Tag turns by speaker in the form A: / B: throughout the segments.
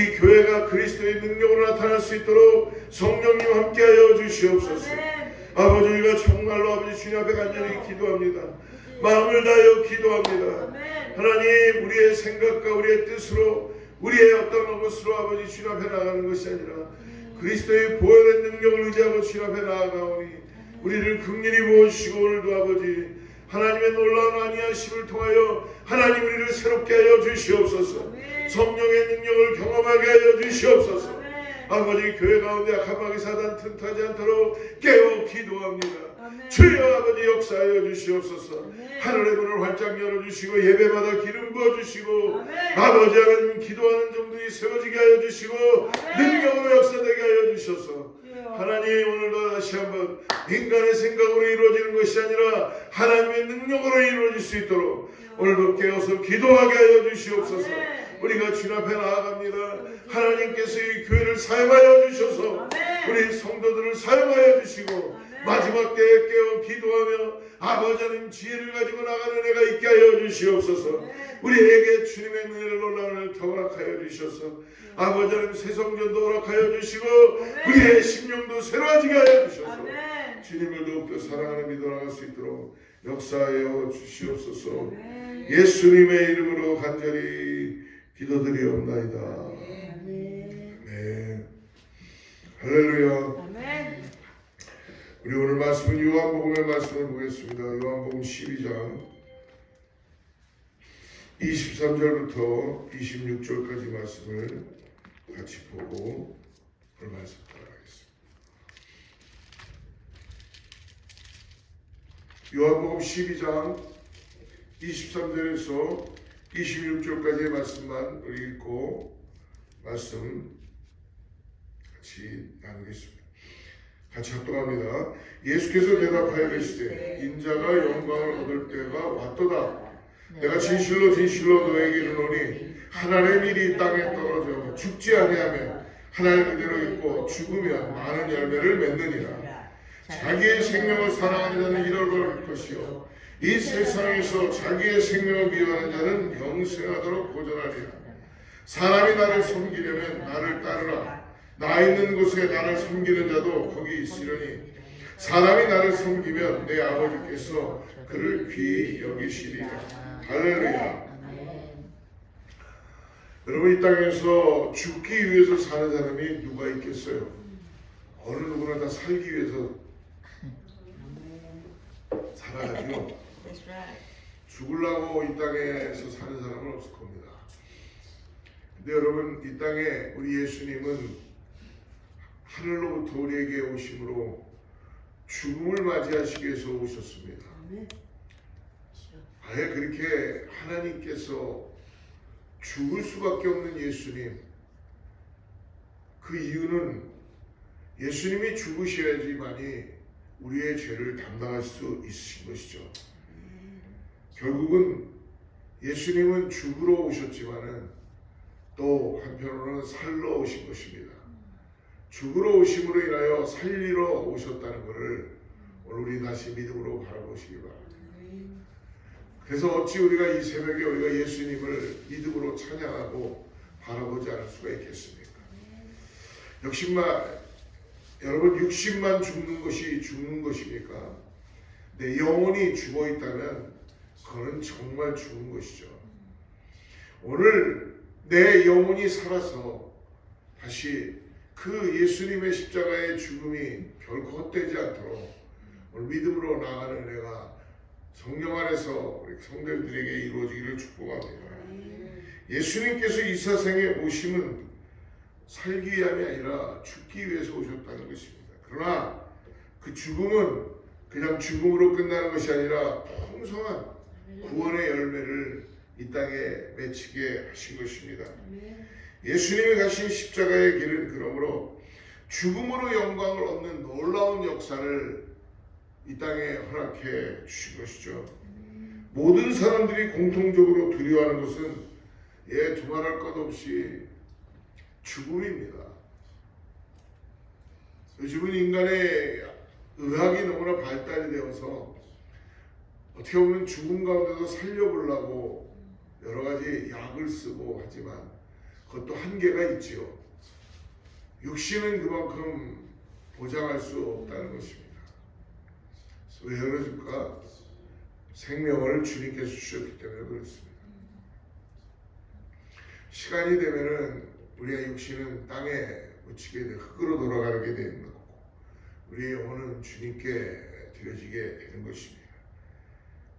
A: 이 교회가 그리스도의 능력으로 나타날 수 있도록 성령님 함께하여 주시옵소서. 아버지 우리가 정말로 아버지 주님 앞에 간절히 기도합니다. 마음을 다하여 기도합니다. 하나님 우리의 생각과 우리의 뜻으로 우리의 어떤 것으로 아버지 주님 앞에 나가는 것이 아니라 그리스도의 보혈의 능력을 의지하고 주님 앞에 나아가오니 우리를 극렬히 보시고 오늘도 아버지 하나님의 놀라운 안위하심을 통하여 하나님 우리를 새롭게 하여 주시옵소서. 성령의 능력을 경험하게 하여 주시옵소서. 아버지 교회 가운데 악한 마귀 사단 틈타지 않도록 깨어 기도합니다. 주여 아버지 역사하여 주시옵소서. 하늘의 문을 활짝 열어주시고 예배마다 기름 부어주시고 아버지 하나님 기도하는 정도이 세워지게 하여 주시고 능력으로 역사되게 하여 주셔서 하나님 오늘도 다시 한번 인간의 생각으로 이루어지는 것이 아니라 하나님의 능력으로 이루어질 수 있도록 오늘도 깨어서 기도하게 하여 주시옵소서. 우리가 주님 앞에 나아갑니다. 하나님께서 이 교회를 사용하여 주셔서 우리 성도들을 사용하여 주시고 마지막 때에 깨어 기도하며 아버지 하나님 지혜를 가지고 나가는 애가 있게 하여 주시옵소서. 우리에게 주님의 은혜를 놀라운을 더 허락하여 주셔서. 아버지 하나님 새 성전도 허락하여 주시고 우리의 심령도 새로워지게 하여 주셔서. 주님을 더욱더 사랑하는 믿어 나갈 수 있도록 역사하여 주시옵소서. 예수님의 이름으로 간절히 기도드리옵나이다. 네 할렐루야. 우리 오늘 말씀은 요한복음의 말씀을 보겠습니다. 요한복음 12장 23절부터 26절까지 말씀을 같이 보고 오늘 말씀 따라가겠습니다. 요한복음 12장 23절에서 26절까지의 말씀만 우리 읽고 말씀 같이 나누겠습니다. 같이 합동합니다. 예수께서 대답하여 계시되 인자가 영광을 얻을 때가 왔도다. 내가 진실로 진실로 너에게 이르노니 하나의 밀이 땅에 떨어져 죽지 아니하면 하나를 그대로 있고 죽으면 많은 열매를 맺느니라. 자기의 생명을 사랑하는 자는 잃어버릴 것이요 이 세상에서 자기의 생명을 미워하는 자는 영생하도록 보존하리라. 사람이 나를 섬기려면 나를 따르라. 나 있는 곳에 나를 섬기는 자도 거기 있으려니 사람이 나를 섬기면 내 아버지께서 그를 귀히 여기시리라. 할렐루야. 여러분 이 땅에서 죽기 위해서 사는 사람이 누가 있겠어요? 어느 누구나 다 살기 위해서 살아야죠. 죽으려고 이 땅에서 사는 사람은 없을 겁니다. 근데 여러분 이 땅에 우리 예수님은 하늘로부터 우리에게 오심으로 죽음을 맞이하시기 위해서 오셨습니다. 아예 그렇게 하나님께서 죽을 수밖에 없는 예수님 그 이유는 예수님이 죽으셔야지만이 우리의 죄를 담당할 수 있으신 것이죠. 결국은 예수님은 죽으러 오셨지만은 또 한편으로는 살러 오신 것입니다. 죽으러 오심으로 인하여 살리러 오셨다는 것을 오늘 우리 다시 믿음으로 바라보시기 바랍니다. 그래서 어찌 우리가 이 새벽에 우리가 예수님을 믿음으로 찬양하고 바라보지 않을 수가 있겠습니까? 역시만 여러분 육신만 죽는 것이 죽는 것입니까? 내 영혼이 죽어 있다면 그거는 정말 죽은 것이죠. 오늘 내 영혼이 살아서 다시 그 예수님의 십자가의 죽음이 결코 헛되지 않도록 오늘 믿음으로 나가는 은혜가 성령 안에서 우리 성도들에게 이루어지기를 축복합니다. 예수님께서 이 세상에 오심은 살기 위함이 아니라 죽기 위해서 오셨다는 것입니다. 그러나 그 죽음은 그냥 죽음으로 끝나는 것이 아니라 풍성한 구원의 열매를 이 땅에 맺히게 하신 것입니다. 예수님이 가신 십자가의 길은 그러므로 죽음으로 영광을 얻는 놀라운 역사를 이 땅에 허락해 주신 것이죠. 모든 사람들이 공통적으로 두려워하는 것은 예 두말할 것 없이 죽음입니다. 요즘은 인간의 의학이 너무나 발달이 되어서 어떻게 보면 죽음 가운데서 살려보려고 여러 가지 약을 쓰고 하지만 그것도 한계가 있지요. 육신은 그만큼 보장할 수 없다는 것입니다. 왜 그러실까? 생명을 주님께서 주셨기 때문에 그렇습니다. 시간이 되면은 우리의 육신은 땅에 묻히게 돼 흙으로 돌아가게 되는 거고 우리의 영혼은 주님께 드려지게 되는 것입니다.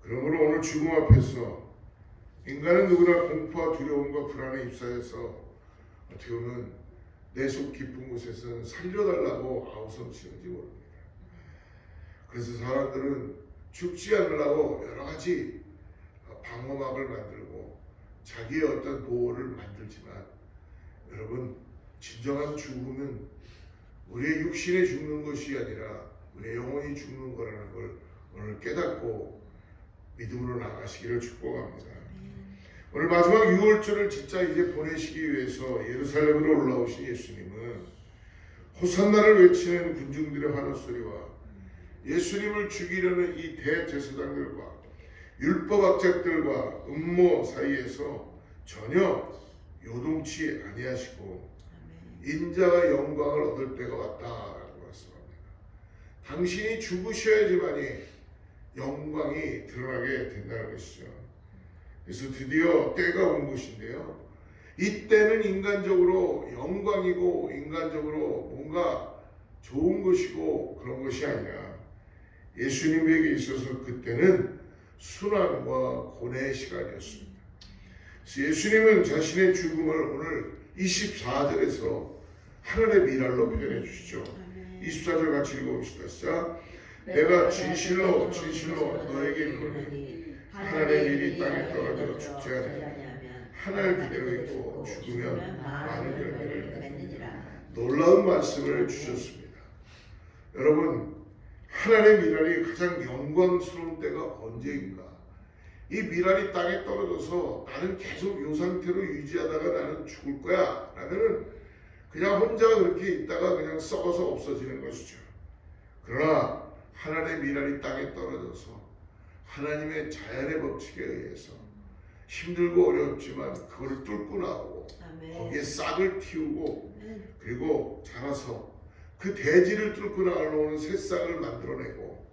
A: 그러므로 오늘 죽음 앞에서 인간은 누구나 공포와 두려움과 불안에 입사해서 어떻게 보면 내 속 깊은 곳에서는 살려달라고 아우성치는지 모릅니다. 그래서 사람들은 죽지 않으려고 여러 가지 방어막을 만들고 자기의 어떤 보호를 만들지만 여러분 진정한 죽음은 우리의 육신에 죽는 것이 아니라 우리의 영혼이 죽는 거라는 걸 오늘 깨닫고 믿음으로 나가시기를 축복합니다. 오늘 마지막 6월절을 진짜 이제 보내시기 위해서 예루살렘으로 올라오신 예수님은 호산나를 외치는 군중들의 환호 소리와 예수님을 죽이려는 이 대제사장들과 율법학자들과 음모 사이에서 전혀 요동치 아니하시고 인자가 영광을 얻을 때가 왔다라고 말씀합니다. 당신이 죽으셔야지만이 영광이 드러나게 된다는 것이죠. 그래서 드디어 때가 온 것인데요. 이 때는 인간적으로 영광이고 인간적으로 뭔가 좋은 것이고 그런 것이 아니라 예수님에게 있어서 그때는 순환과 고뇌의 시간이었습니다. 예수님은 자신의 죽음을 오늘 24절에서 하늘의 미랄로 표현해 주시죠. 24절 같이 읽어봅시다. 시작. 내가 진실로 진실로 너에게 이르노니 하늘의 일이 땅에 떨어져 죽지 않으면 하늘 그대로 있고 죽으면 많은 열매를 맺느니라. 놀라운 말씀을 주셨습니다. 여러분 하나님의 미랄이 가장 영광스러운 때가 언제인가? 이 미랄이 땅에 떨어져서 나는 계속 이 상태로 유지하다가 나는 죽을 거야. 라면은 그냥 혼자 그렇게 있다가 그냥 썩어서 없어지는 것이죠. 그러나 하나님의 미랄이 땅에 떨어져서 하나님의 자연의 법칙에 의해서 힘들고 어렵지만 그걸 뚫고 나오고 거기에 싹을 틔우고 그리고 자라서 그 대지를 뚫고 나오는 새싹을 만들어내고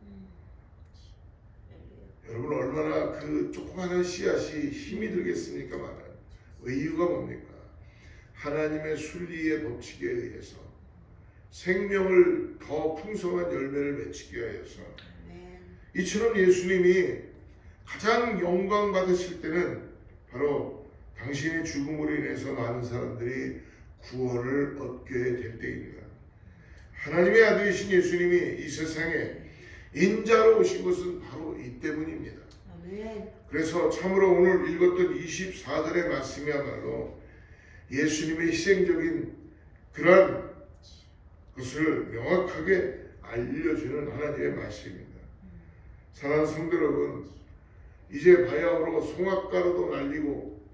A: 여러분 얼마나 그 조그마한 씨앗이 힘이 들겠습니까만 왜 이유가 뭡니까? 하나님의 순리의 법칙에 의해서 생명을 더 풍성한 열매를 맺히기 위해서 이처럼 예수님이 가장 영광 받으실 때는 바로 당신의 죽음으로 인해서 많은 사람들이 구원을 얻게 될 때입니다. 하나님의 아들이신 예수님이 이 세상에 인자로 오신 것은 바로 이 때문입니다. 그래서 참으로 오늘 읽었던 24절의 말씀이야말로 예수님의 희생적인 그러한 것을 명확하게 알려주는 하나님의 말씀입니다. 사랑하는 성도 여러분, 이제 바야흐로 송악가루도 날리고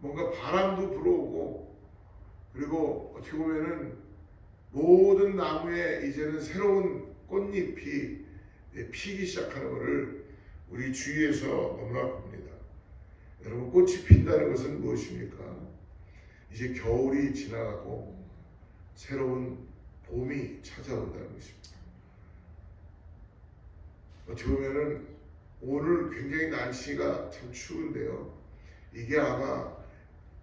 A: 뭔가 바람도 불어오고 그리고 어떻게 보면은 모든 나무에 이제는 새로운 꽃잎이 피기 시작하는 것을 우리 주위에서 너무나 봅니다. 여러분 꽃이 핀다는 것은 무엇입니까? 이제 겨울이 지나가고 새로운 봄이 찾아온다는 것입니다. 어떻게 보면은 오늘 굉장히 날씨가 참 추운데요. 이게 아마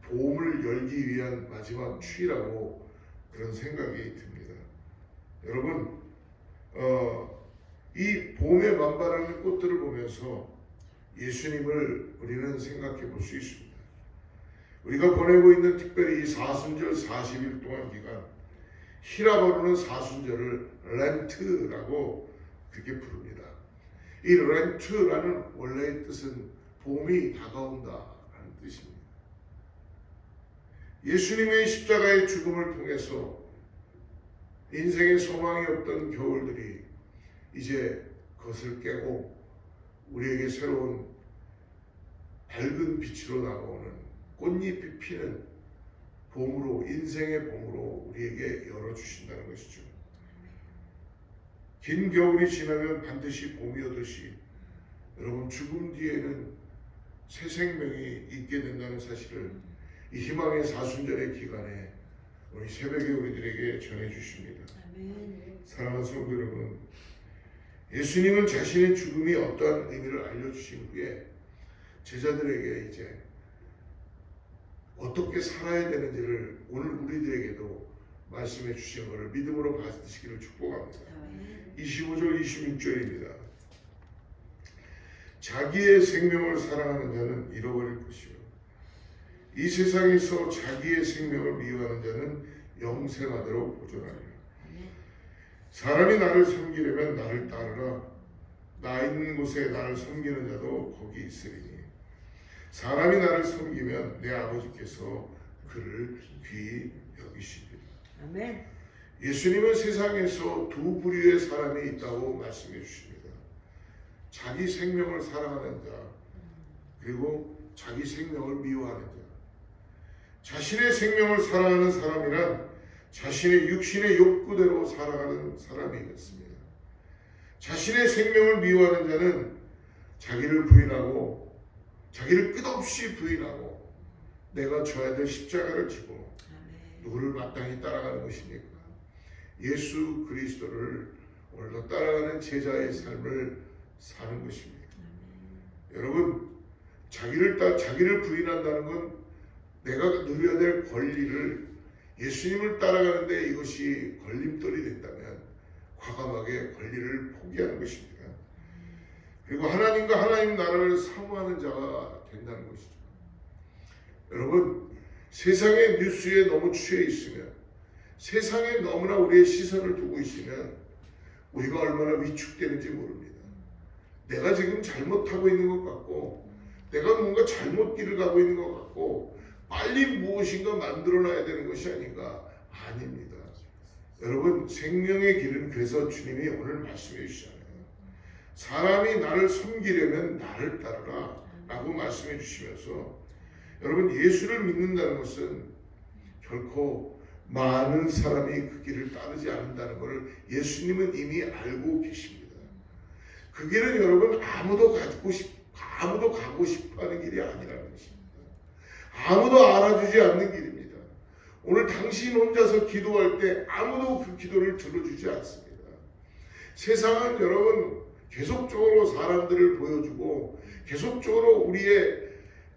A: 봄을 열기 위한 마지막 추위라고 그런 생각이 듭니다. 여러분, 어, 이 봄에 만발하는 꽃들을 보면서 예수님을 우리는 생각해 볼 수 있습니다. 우리가 보내고 있는 특별히 이 사순절 40일 동안 기간, 히라버로는 사순절을 렌트라고 그렇게 부릅니다. 이 렌트라는 원래의 뜻은 봄이 다가온다라는 뜻입니다. 예수님의 십자가의 죽음을 통해서 인생의 소망이 없던 겨울들이 이제 그것을 깨고 우리에게 새로운 밝은 빛으로 나오는 꽃잎이 피는 봄으로 인생의 봄으로 우리에게 열어주신다는 것이죠. 긴 겨울이 지나면 반드시 봄이 오듯이 여러분 죽음 뒤에는 새 생명이 있게 된다는 사실을 이 희망의 사순절의 기간에 우리 새벽에 우리들에게 전해 주십니다. 사랑하는 성도 여러분, 예수님은 자신의 죽음이 어떠한 의미를 알려주신 후에 제자들에게 이제 어떻게 살아야 되는지를 오늘 우리들에게도 말씀해 주신 것을 믿음으로 받으시기를 축복합니다.
B: 아멘.
A: 25절 26절입니다. 자기의 생명을 사랑하는 자는 잃어버릴 것이요 이 세상에서 자기의 생명을 미워하는 자는 영생하도록 보존하리라. 사람이 나를 섬기려면 나를 따르라. 나 있는 곳에 나를 섬기는 자도 거기 있으리니. 사람이 나를 섬기면 내 아버지께서 그를 귀히 여기시리라.
B: 아멘.
A: 예수님은 세상에서 두 부류의 사람이 있다고 말씀해 주십니다. 자기 생명을 사랑하는 자, 그리고 자기 생명을 미워하는 자. 자신의 생명을 사랑하는 사람이란 자신의 육신의 욕구대로 살아가는 사람이겠습니다. 자신의 생명을 미워하는 자는 자기를 부인하고 자기를 끝없이 부인하고 내가 져야 될 십자가를 지고. 누구를 마땅히 따라가는 것입니까? 예수 그리스도를 오늘도 따라가는 제자의 삶을 사는 것입니다. 여러분, 자기를 따 자기를 부인한다는 건 내가 누려야 될 권리를 예수님을 따라가는데 이것이 걸림돌이 된다면 과감하게 권리를 포기하는 것입니다. 그리고 하나님과 하나님 나라를 사모하는 자가 된다는 것이죠. 여러분, 세상의 뉴스에 너무 취해 있으면 세상에 너무나 우리의 시선을 두고 있으면 우리가 얼마나 위축되는지 모릅니다. 내가 지금 잘못하고 있는 것 같고 내가 뭔가 잘못 길을 가고 있는 것 같고 빨리 무엇인가 만들어놔야 되는 것이 아닌가 아닙니다. 여러분 생명의 길은 그래서 주님이 오늘 말씀해 주시잖아요. 사람이 나를 섬기려면 나를 따르라 라고 말씀해 주시면서 여러분 예수를 믿는다는 것은 결코 많은 사람이 그 길을 따르지 않는다는 것을 예수님은 이미 알고 계십니다. 그 길은 여러분 아무도 가고 싶 아무도 가고 싶어하는 길이 아니라는 것입니다. 아무도 알아주지 않는 길입니다. 오늘 당신 혼자서 기도할 때 아무도 그 기도를 들어주지 않습니다. 세상은 여러분 계속적으로 사람들을 보여주고 계속적으로 우리의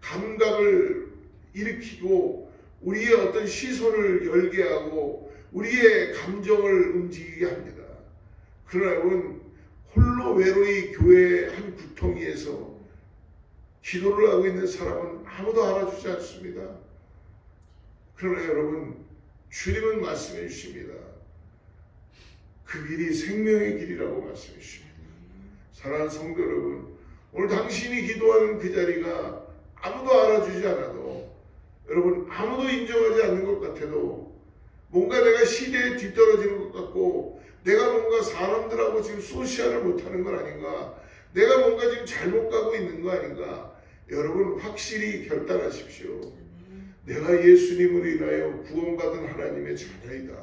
A: 감각을 일으키고 우리의 어떤 시선을 열게 하고 우리의 감정을 움직이게 합니다. 그러나 여러분 홀로 외로이 교회의 한 구덩이에서 기도를 하고 있는 사람은 아무도 알아주지 않습니다. 그러나 여러분 주님은 말씀해 주십니다. 그 길이 생명의 길이라고 말씀해 주십니다. 사랑하는 성도 여러분, 오늘 당신이 기도하는 그 자리가 아무도 알아주지 않아도 여러분 아무도 인정하지 않는 것 같아도 뭔가 내가 시대에 뒤떨어지는 것 같고 내가 뭔가 사람들하고 지금 소시알을 못하는 건 아닌가 내가 뭔가 지금 잘못 가고 있는 거 아닌가 여러분 확실히 결단하십시오. 내가 예수님으로 인하여 구원받은 하나님의 자녀이다.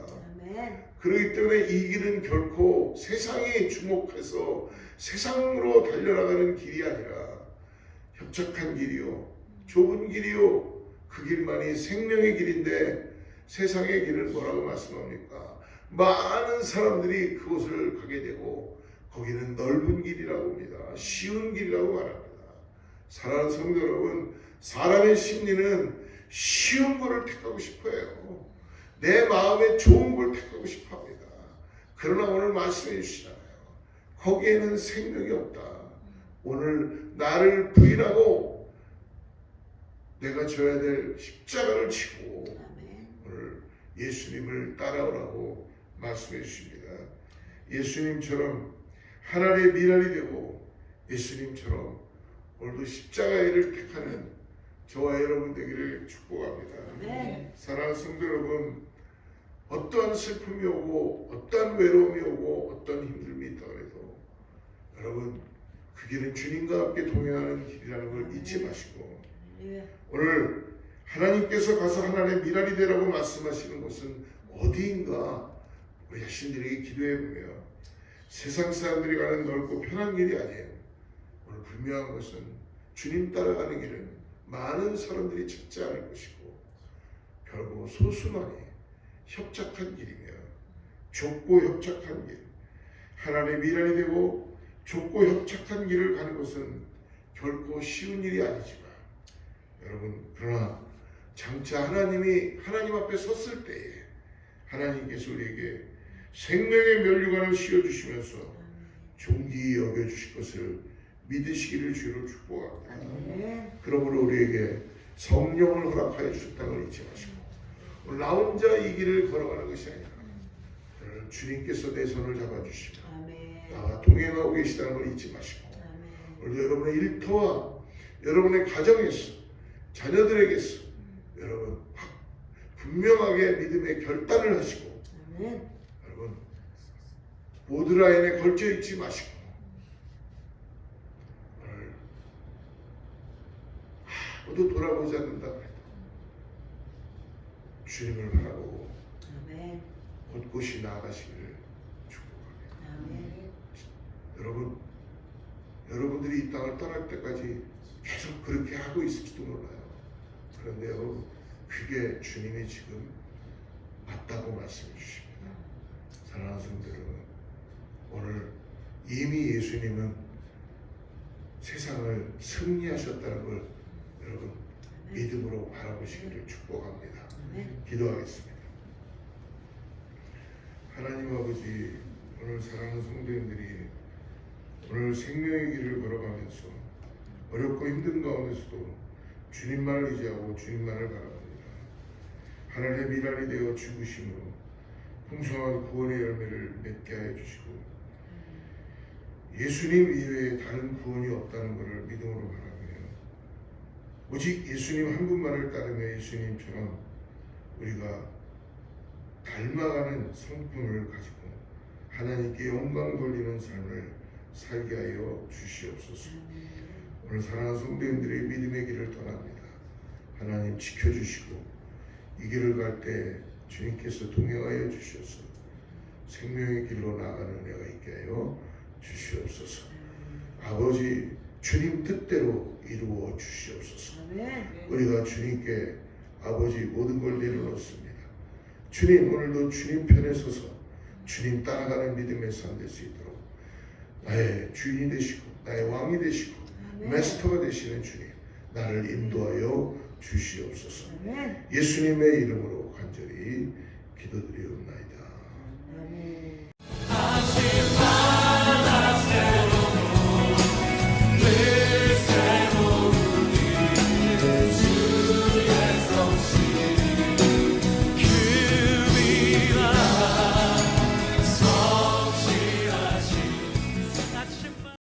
B: 아멘.
A: 그렇기 때문에 이 길은 결코 세상이 주목해서 세상으로 달려나가는 길이 아니라 협착한 길이요, 좁은 길이요, 그 길만이 생명의 길인데 세상의 길은 뭐라고 말씀합니까? 많은 사람들이 그곳을 가게 되고 거기는 넓은 길이라고 합니다. 쉬운 길이라고 말합니다. 사랑하는 성도 여러분, 사람의 심리는 쉬운 것을 택하고 싶어요. 내 마음에 좋은 걸 택하고 싶어 합니다. 그러나 오늘 말씀해 주시잖아요. 거기에는 생명이 없다. 오늘 나를 부인하고 내가 져야 될 십자가를
B: 아멘.
A: 오늘 예수님을 따라오라고 말씀해 주십니다. 예수님처럼 하나님의 미랄이 되고 예수님처럼 오늘도 십자가의 일을 택하는 저와 여러분 되기를 축복합니다.
B: 아멘.
A: 사랑하는 성도 여러분, 어떠한 슬픔이 오고 어떠한 외로움이 오고 어떠한 힘듦이 있다 그래도 여러분 그 길은 주님과 함께 동행하는 길이라는 걸 잊지 마시고
B: 예.
A: 오늘 하나님께서 가서 하나님의 미랄이 되라고 말씀하시는 곳은 어디인가 우리 자신들에게 기도해 보며 세상 사람들이 가는 넓고 편한 길이 아니에요. 오늘 분명한 것은 주님 따라가는 길은 많은 사람들이 찾지 않을 것이고 결국 소수만이 협착한 길이며 좁고 협착한 길 하나님의 미련이 되고 좁고 협착한 길을 가는 것은 결코 쉬운 일이 아니지만 여러분 그러나 장차 하나님이 하나님 앞에 섰을 때에 하나님께서 우리에게 생명의 면류관을 씌워주시면서 존귀히 여겨주실 것을 믿으시기를 주로 축복합니다.
B: 아멘.
A: 그러므로 우리에게 성령을 허락하여 주셨다는 걸 잊지 마시고 오늘 나 혼자 이 길을 걸어가는 것이 아니라 주님께서 내 손을 잡아주시고. 나와 동행하고 계시다는 걸 잊지 마시고. 오늘 여러분의 일터와 여러분의 가정에서 자녀들에게서 여러분 확 분명하게 믿음의 결단을 하시고
B: 아멘.
A: 여러분 보드라인에 걸쳐 있지 마시고 오늘 아무도 돌아보지 않는다 그래도 주님을 바라보고
B: 아멘.
A: 곳곳이 나아가시기를 축복합니다.
B: 아멘.
A: 여러분 여러분들이 이 땅을 떠날 때까지 계속 그렇게 하고 있을지도 몰라요. 그런데 여러분 그게 주님이 지금 맞다고 말씀해 주십니다. 사랑하는 성도 여러분 오늘 이미 예수님은 세상을 승리하셨다는 걸 여러분 믿음으로 바라보시기를 축복합니다.
B: 아멘.
A: 기도하겠습니다. 하나님 아버지 오늘 사랑하는 성도님들이 오늘 생명의 길을 걸어가면서 어렵고 힘든 가운데서도 주님만을 의지하고 주님만을 바라봅니다. 하나님의 미랄이 되어 죽으심으로 풍성한 구원의 열매를 맺게 하여 주시고 예수님 이외에 다른 구원이 없다는 것을 믿음으로 바라며 오직 예수님 한 분만을 따르며 예수님처럼 우리가 닮아가는 성품을 가지고 하나님께 영광 돌리는 삶을 살게 하여 주시옵소서. 오늘 사랑하는 성도님들의 믿음의 길을 떠납니다. 하나님 지켜주시고 이 길을 갈때 주님께서 동행하여 주셔서 생명의 길로 나가는 은혜가 있게 하여 주시옵소서. 아버지 주님 뜻대로 이루어 주시옵소서. 우리가 주님께 아버지 모든 걸 내려놓습니다. 주님 오늘도 주님 편에 서서 주님 따라가는 믿음의 삶 될 수 있도록 나의 주인이 되시고 나의 왕이 되시고. 메스터가 되시는 주님 나를 인도하여 주시옵소서. 예수님의 이름으로 간절히 기도드리옵나이다. 아멘.